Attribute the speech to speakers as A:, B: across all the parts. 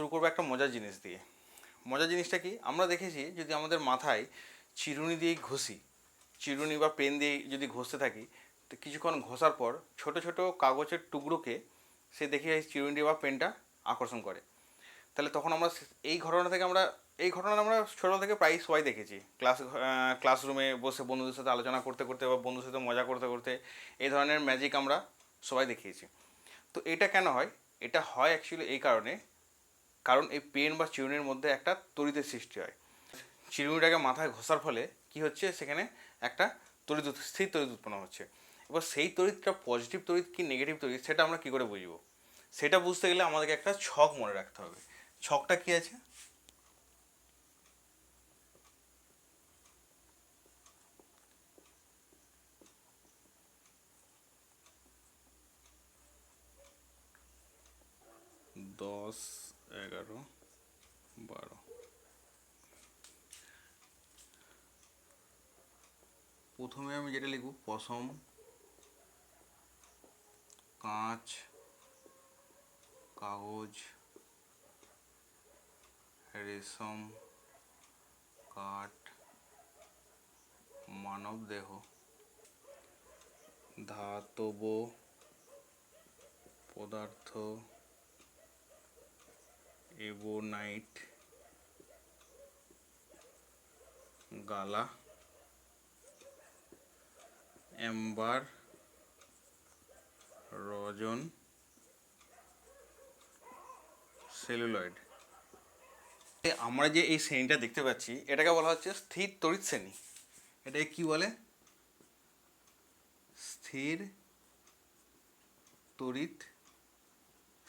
A: শুরু করব একটা মজার জিনিস দিয়ে। মজার জিনিসটা কি? আমরা দেখেছি যদি আমাদের মাথায় চিরুনি দিয়ে ঘষি, চিরুনি বা পেন দিয়ে যদি ঘষতে থাকি, তো কিছুক্ষণ ঘষার পর ছোট ছোট কাগজের টুকরোকে সে দেখে এই চিরুনি বা পেনটা আকর্ষণ করে। তাহলে তখন আমরা এই ঘটনা থেকে আমরা এই ঘটনা আমরা ছোটবেলা থেকে প্রায় সবাই দেখেছি। ক্লাস ক্লাসরুমে বসে বন্ধুদের সাথে আলোচনা করতে করতে বা বন্ধুদের সাথে মজা করতে করতে এই ধরনের ম্যাজিক আমরা সবাই দেখিয়েছি। তো এটা কেন হয়? এটা হয় অ্যাকচুয়ালি এই কারণে কারণ এই পেন বা চিরুনির মধ্যে একটা তড়িতের সৃষ্টি হয়। চিরুনিটাকে মাথায় ঘষার ফলে কি হচ্ছে? সেখানে একটা উৎ- স্থির তড়িৎ উৎপন্ন হচ্ছে। এবার সেই তড়িৎটা পজিটিভ তড়িৎ কি নেগেটিভ তড়িৎ সেটা আমরা কি করে বুঝব? সেটা বুঝতে গেলে আমাদেরকে একটা ছক মনে রাখতে হবে। ছকটা কি আছে? দশ এগারো বারো। প্রথমে আমি যেটা লিখব পশম কাঁচ কাগজ রেশম কাঠ মানবদেহ ধাতব পদার্থ এবোনাইট গালা এম্বার রজন, সেলুলয়েড। আমরা যে এই শ্রেণীটা দেখতে পাচ্ছি, এটাকে বলা হচ্ছে স্থির তড়িৎ শ্রেণি। এটাকে কি বলে? স্থির তড়িৎ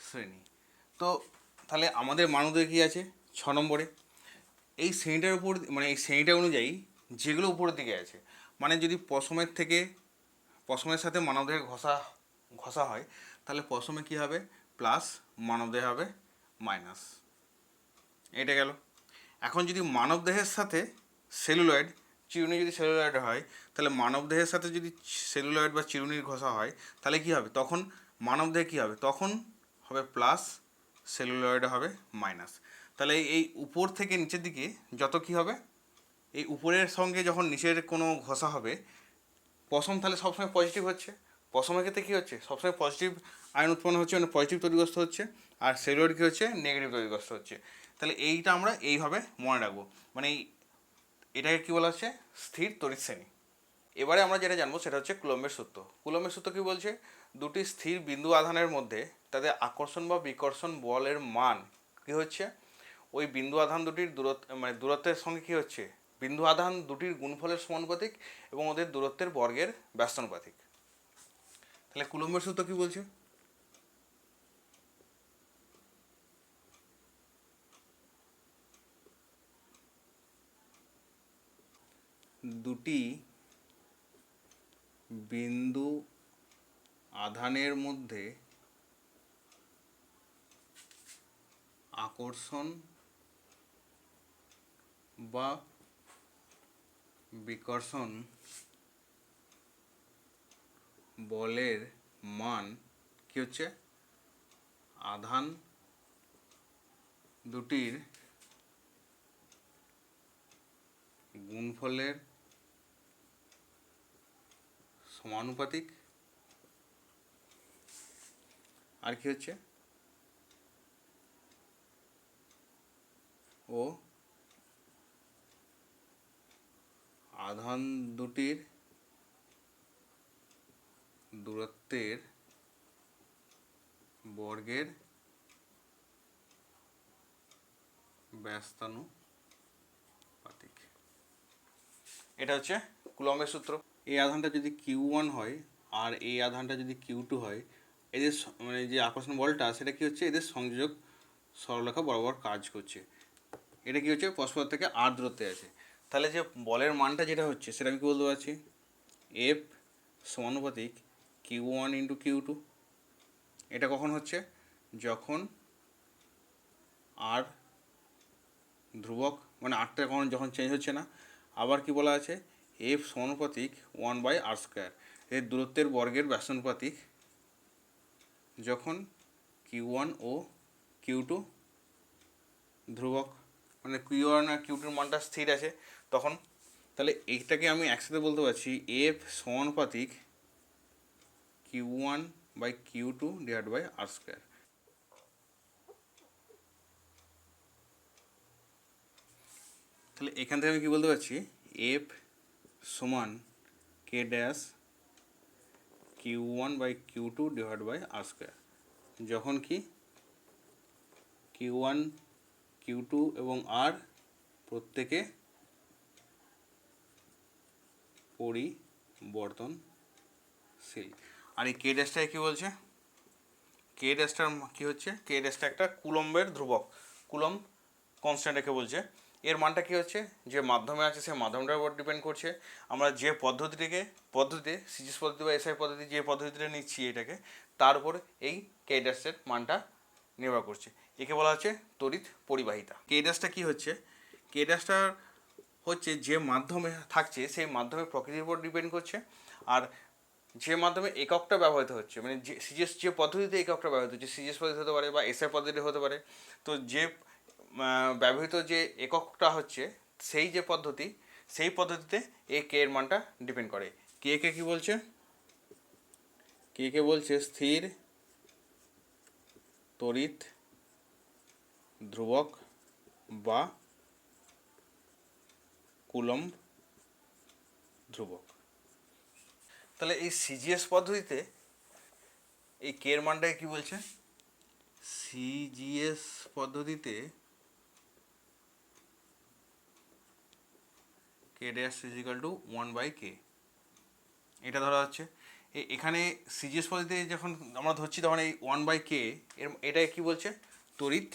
A: শ্রেণি। তো তাহলে আমাদের মানবদের কি আছে? ছ নম্বরে। এই শ্রেণীটার উপর মানে এই শ্রেণীটা অনুযায়ী যেগুলো উপরের দিকে আছে মানে যদি পশমের থেকে, পশমের সাথে মানবদেহে ঘষা ঘষা হয়, তাহলে পশমে কি হবে? প্লাস মানবদেহে হবে মাইনাস। এটা গেল। এখন যদি মানবদেহের সাথে সেলুলয়েড, চিরুনি যদি সেলুলয়েড হয়, তাহলে মানবদেহের সাথে যদি সেলুলয়েড বা চিরুনির ঘষা হয়, তাহলে কি হবে? তখন মানবদেহে কি হবে? তখন হবে প্লাস সেলুলয়েড হবে মাইনাস। তাহলে এই- উপর থেকে নিচের দিকে যত কি হবে, এই উপরের সঙ্গে যখন নিচের কোনো ঘষা হবে, পশম তাহলে সবসময় পজিটিভ হচ্ছে। পশমের ক্ষেত্রে কী হচ্ছে? সবসময় পজিটিভ আয়ন উৎপন্ন হচ্ছে মানে পজিটিভ তৈরিগ্রস্ত হচ্ছে, আর সেলুলয়েড কী হচ্ছে? নেগেটিভ তৈরিগ্রস্ত হচ্ছে। তাহলে এইটা আমরা এইভাবে মনে রাখব। মানে এটাকে কী বলা হচ্ছে? স্থির তড়িৎ শ্রেণি। এবারে আমরা যেটা জানব সেটা হচ্ছে কুলম্বের সূত্র। কুলম্বের সূত্র কী বলছে? দুটি স্থির বিন্দু আধানের মধ্যে তাদের আকর্ষণ বা বিকর্ষণ বলের মান কী হচ্ছে? ওই বিন্দু আধান দুটির দূরত্ব মানে দূরত্বের সঙ্গে কী হচ্ছে? বিন্দু আধান দুটির গুণফলের সমানুপাতিক এবং ওদের দূরত্বের বর্গের ব্যস্তানুপাতিক। তাহলে কুলম্বের সূত্র কী বলছে? দুটি বিন্দু আধানের মধ্যে আকর্ষণ বা বিকর্ষণ বলের মান কি হচ্ছে? আধান দুটির গুণফলের সমানুপাতিক আর কি হচ্ছে? ও। আধান দুটির দূরত্বের বর্গের ব্যস্তানুপাতিক। এটা হচ্ছে কুলম্বের সূত্র। এই আধানটা যদি কিউ ওয়ান হয় আর এই আধানটা যদি কিউ টু হয় এদের মানে যে আকর্ষণ বলটা সেটা কি হচ্ছে? এদের সংযোজক সরলরেখা বরাবর কাজ করছে। এটা কি হচ্ছে? পরস্পর থেকে আর দূরত্বে আছে। তাহলে যে বলের মানটা যেটা হচ্ছে সেটা আমি কি বলতে পারছি? এফ সমানুপাতিক Q one into Q two এটা কখন হচ্ছে? যখন আর ধ্রুবক মানে আটটা কখন যখন চেঞ্জ হচ্ছে না, আবার কি বলা আছে? এফ সমানুপাতিক ওয়ান বাই আর স্কোয়ার এর দূরত্বের বর্গের ব্যস্তানুপাতিক যখন কিউ ওয়ান ও কিউ টু ধ্রুবক মানে কিউ ওয়ান আর কিউ টুর মানটা স্থির আছে, তখন তাহলে এইটাকে আমি একসাথে বলতে পারছি এফ সমানুপাতিক Q one by Q two divide by R square তাহলে এখান থেকে আমি কি বলতে পারছি? এফ সমান K dash Q one by Q two divide by R square যখন কি কিউ ওয়ান কিউ টু এবং আর প্রত্যেকে পরিবর্তনশীল আর এই কে ড্যাশটাকে কী বলছে? কে ড্যাশটার কী হচ্ছে? কে ড্যাশটা একটা কুলম্বের ধ্রুবক। কুলম্ব কনস্ট্যান্ট রেখে বলছে এর মানটা কী হচ্ছে? যে মাধ্যমে আছে সে মাধ্যমটার উপর ডিপেন্ড করছে। আমরা যে পদ্ধতিটিকে পদ্ধতিতে সিজিস পদ্ধতি বা এসআই পদ্ধতি যে পদ্ধতিটা নিচ্ছি এটাকে, তার উপর এই কে ড্যাশের মানটা নির্ভর করছে। একে বলা হচ্ছে তড়িৎ পরিবাহিতা। কে ড্যাশটা কী হচ্ছে? কে ড্যাশটার হচ্ছে যে মাধ্যমে থাকছে, সেই মাধ্যমে প্রকৃতির উপর ডিপেন্ড করছে। আর যে মাধ্যমে এককটা ব্যবহৃত হচ্ছে মানে যে সিজিএস যে পদ্ধতিতে এককটা ব্যবহৃত হচ্ছে সিজিএস পদ্ধতি হতে পারে বা এসআই পদ্ধতি হতে পারে, তো যে ব্যবহৃত যে এককটা হচ্ছে, সেই যে পদ্ধতি, সেই পদ্ধতিতে এ কে এর মানটা ডিপেন্ড করে। কে কে কি বলছে? কে কে বলছে স্থির, তড়িৎ, ধ্রুবক বা কুলম্ব ধ্রুবক। তাহলে এই সিজিএস পদ্ধতিতে এই কে এর মানটাকে কি বলছে? সিজিএস পদ্ধতিতে K dash is equal to one by K এটা ধরা হচ্ছে। এখানে সিজিএস পদ্ধতিতে যখন আমরা ধরছি, তখন এই ওয়ান বাই কে এর এটা কি বলছে? তড়িৎ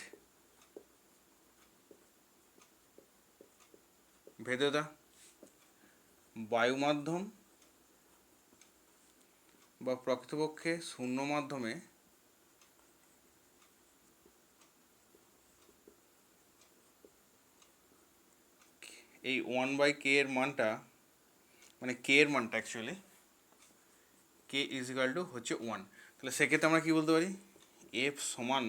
A: ভেদ্যতা বায়ু মাধ্যম বা প্রকৃতপক্ষে শূন্য মাধ্যমে এই ওয়ান বাই কে এর মানটা মানে কে এর মানটা actually K is equal to হচ্ছে ওয়ান তাহলে সেক্ষেত্রে আমরা কী বলতে পারি? এফ সমান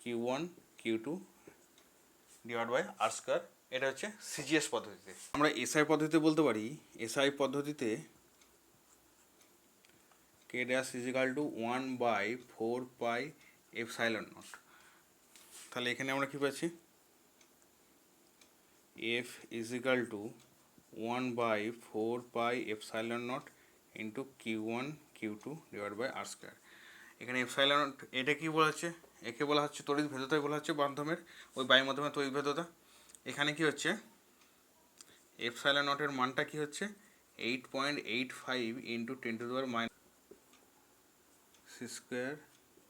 A: Q one Q two divide by R square এটা হচ্ছে সিজিএস পদ্ধতিতে। আমরা এসআই পদ্ধতিতে বলতে পারি এসআই পদ্ধতিতে K dash is equal to one by four pi epsilon naught তাহলে এখানে আমরা কী পাচ্ছি? F is equal to one by four pi epsilon naught into Q one Q two divide by R এখানে এফ সাইলন এটা কি বলা হচ্ছে? একে বলা হচ্ছে তড়িৎ ভেদ্যতাই বলা হচ্ছে মাধ্যমের ওই বায়ু মাধ্যমে তড়িৎ ভেদ্যতা। এখানে কি হচ্ছে? এফ সাইলন নটের মানটা কি হচ্ছে? Eight point eight five into ten to the power minus C square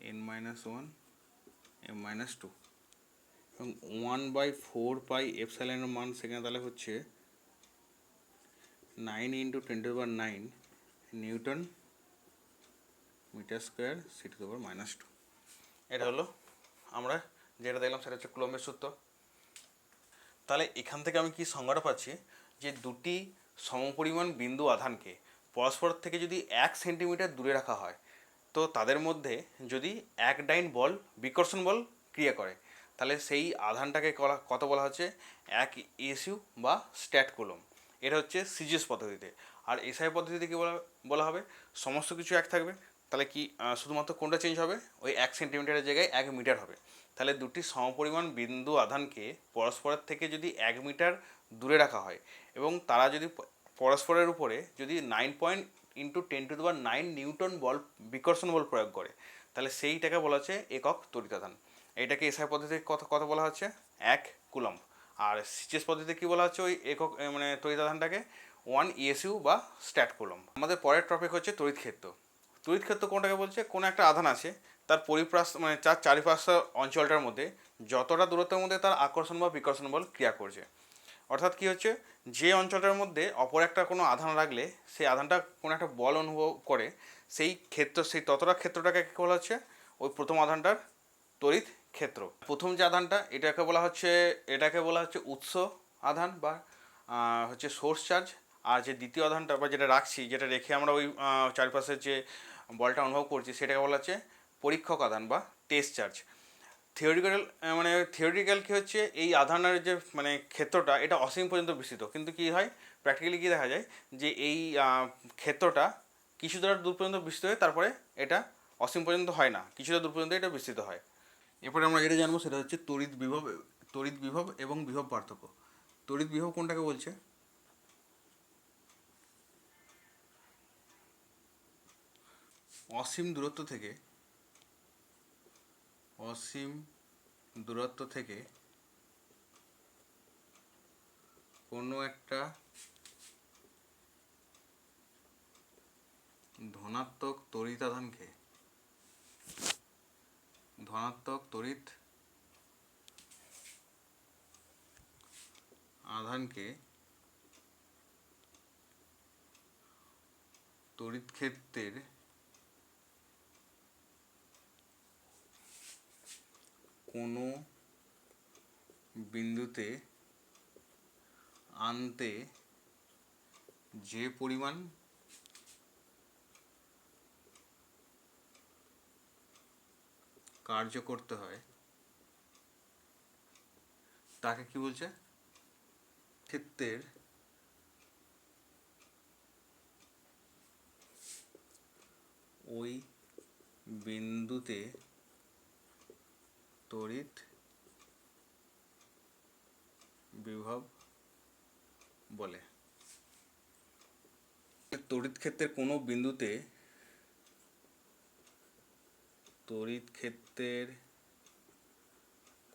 A: N minus one M minus two এবং ওয়ান বাই ফোর পাই এফ সাইলেনের মান সেখানে তাহলে হচ্ছে nine into ten to power nine newton metre square C to power minus two এটা হলো আমরা যেটা দেখলাম সেটা হচ্ছে কুলম্বের সূত্র। তাহলে এখান থেকে আমি কি সংজ্ঞাটা পাচ্ছি? যে দুটি সমপরিমাণ বিন্দু আধানকে পরস্পর থেকে যদি এক সেন্টিমিটার দূরে রাখা হয়, তো তাদের মধ্যে যদি এক ডাইন বল, বিকর্ষণ বল ক্রিয়া করে তাহলে সেই আধানটাকে কত বলা হচ্ছে? এক এসইউ বা স্ট্যাট কুলম। এটা হচ্ছে সিজিএস পদ্ধতিতে। আর এসআই পদ্ধতিতে কি বলা বলা হবে? সমস্ত কিছু এক থাকবে। তাহলে কি শুধুমাত্র কোনটা চেঞ্জ হবে? ওই এক সেন্টিমিটারের জায়গায় এক মিটার হবে। তাহলে দুটি সমপরিমাণ বিন্দু আধানকে পরস্পরের থেকে যদি এক মিটার দূরে রাখা হয় এবং তারা যদি পরস্পরের উপরে যদি nine point into ten to the power nine newton বল, বিকর্ষণ বল প্রয়োগ করে, তাহলে সেইটাকে বলা হচ্ছে একক তড়িতাধান এটাকে এসআই পদ্ধতিতে কত কত বলা হচ্ছে, এক কুলম্ব। আর সিচেস পদ্ধতিতে কী বলা হচ্ছে ওই একক মানে তড়িতাধানটাকে ওয়ান ইএসইউ বা স্ট্যাট কুলম্ব। আমাদের পরের টপিক হচ্ছে তড়িৎ ক্ষেত্র। তড়িৎ ক্ষেত্র কোনটাকে বলছে? কোনো একটা আধান আছে, তার পরিপ্রাস মানে চার চারিপাশটা অঞ্চলটার মধ্যে যতটা দূরত্বের মধ্যে তার আকর্ষণ বা বিকর্ষণ বল ক্রিয়া করছে। অর্থাৎ কি হচ্ছে? যে অঞ্চলটার মধ্যে অপর একটা কোনো আধান রাখলে, সেই আধানটা কোনো একটা বল অনুভব করে, সেই ক্ষেত্র, সেই ততটা ক্ষেত্রটাকে কী বলা হচ্ছে? ওই প্রথম আধানটার তড়িৎ ক্ষেত্র। প্রথম যে আধানটা, এটাকে বলা হচ্ছে, এটাকে বলা হচ্ছে উৎস আধান বা হচ্ছে সোর্স চার্জ। আর যে দ্বিতীয় আধানটা বা যেটা রাখছি, যেটা রেখে আমরা ওই চারপাশের যে বলটা অনুভব করছি, সেটাকে বলা হচ্ছে পরীক্ষক আধান বা টেস্ট চার্জ থিওরিক্যাল মানে থিওরিক্যাল কী হচ্ছে, এই আধানের যে মানে ক্ষেত্রটা, এটা অসীম পর্যন্ত বিস্তৃত। কিন্তু কি হয়? প্র্যাকটিক্যালি কী দেখা যায়? যে এই ক্ষেত্রটা কিছুটা দূর পর্যন্ত বিস্তৃত হয় তারপরে এটা অসীম পর্যন্ত হয় না। কিছুটা দূর পর্যন্ত এটা বিস্তৃত হয়। এরপরে আমরা যেটা জানব সেটা হচ্ছে তড়িৎ বিভব তড়িৎ বিভব এবং বিভব পার্থক্য। তড়িৎ বিভব কোনটাকে বলছে? অসীম দূরত্ব থেকে, অসীম দূরত্ব থেকে কোনো একটা ধনাত্মক তড়িতাধানকে ধনাত্মক তড়িৎ আধানকে তড়িৎ ক্ষেত্রের কোনো বিন্দুতে আনতে যে পরিমাণ কার্য করতে হয়, তাকে কি বলছে? ক্ষেত্রের ওই বিন্দুতে তড়িৎ বিভব বলে। তড়িৎ ক্ষেত্রের কোনো বিন্দুতে তড়িৎ ক্ষেত্রের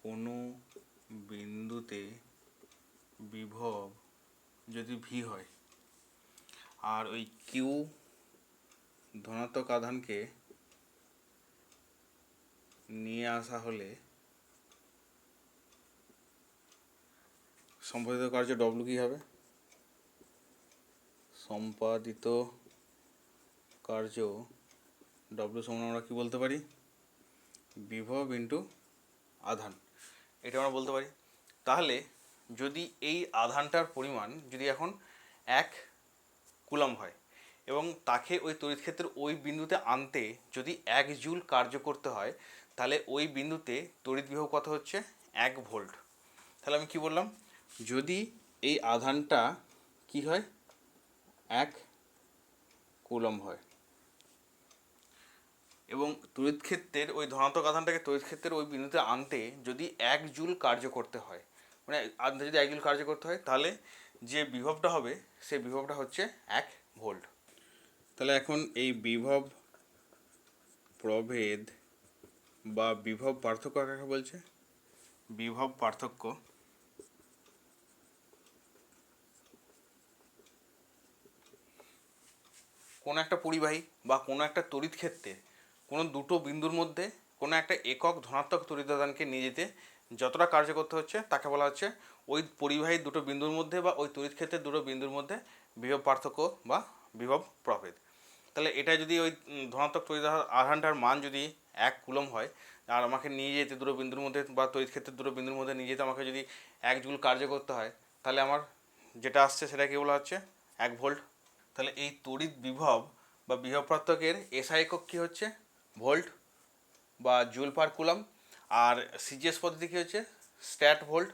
A: কোনো বিন্দুতে বিভব যদি ভি হয়, আর ওই কিউ ধনাত্মক আধানকে নিয়ে আসা হলে সম্পাদিত কার্য ডব্লু কী হবে? সম্পাদিত কার্য ডব্লু সমান আমরা কী বলতে পারি? বিভব ইন্টু আধান। এটা আমরা বলতে পারি। তাহলে যদি এই আধানটার পরিমাণ যদি এখন এক কুলম হয় এবং তাকে ওই তড়িৎ ক্ষেত্রের ওই বিন্দুতে আনতে যদি এক জুল কার্য করতে হয়, তাহলে ওই বিন্দুতে তড়িৎ বিভব কত হচ্ছে? এক ভোল্ট। তাহলে আমি কি বললাম? যদি এই আধানটা কি হয়? এক কুলম হয়। এবং তড়িৎ ক্ষেত্রের ওই ধনাত্মক আধানটাকে তড়িৎ ক্ষেত্রের ওই বিন্দুতে আনতে যদি এক জুল কার্য করতে হয় মানে আনতে যদি এক জুল কার্য করতে হয় তাহলে যে বিভবটা হবে সেই বিভবটা হচ্ছে এক ভোল্ট। তাহলে এখন এই বিভব প্রভেদ বা বিভব পার্থক্য কাকে বলছে? বিভব পার্থক্য কোনো একটা পরিবাহী বা কোনো একটা তড়িৎ ক্ষেত্রে কোনো দুটো বিন্দুর মধ্যে কোনো একটা একক ধনাত্মক তড়িৎদানকে নিয়ে যেতে যতটা কার্য করতে হচ্ছে তাকে বলা হচ্ছে ওই পরিবাহী দুটো বিন্দুর মধ্যে বা ওই তড়িৎ ক্ষেত্রের দুটো বিন্দুর মধ্যে বিভব পার্থক্য বা বিভব প্রভেদ। তাহলে এটা যদি ওই ধনাত্মক তড়িৎ আধানটার মান যদি এক কুলম হয়, আর আমাকে নিয়ে যেতে দুটো বিন্দুর মধ্যে বা তড়িৎ ক্ষেত্রের দুটো বিন্দুর মধ্যে নিয়ে যেতে আমাকে যদি এক জুল কার্য করতে হয়, তাহলে আমার যেটা আসছে সেটা কি বলা হচ্ছে এক ভোল্ট। তাহলে এই তড়িৎ বিভব বা বিভব পার্থক্যের এসআই একক কী হচ্ছে? ভোল্ট বা জুল পার কুলাম। আর সিজিএস পদ্ধতি কী হচ্ছে? Stat volt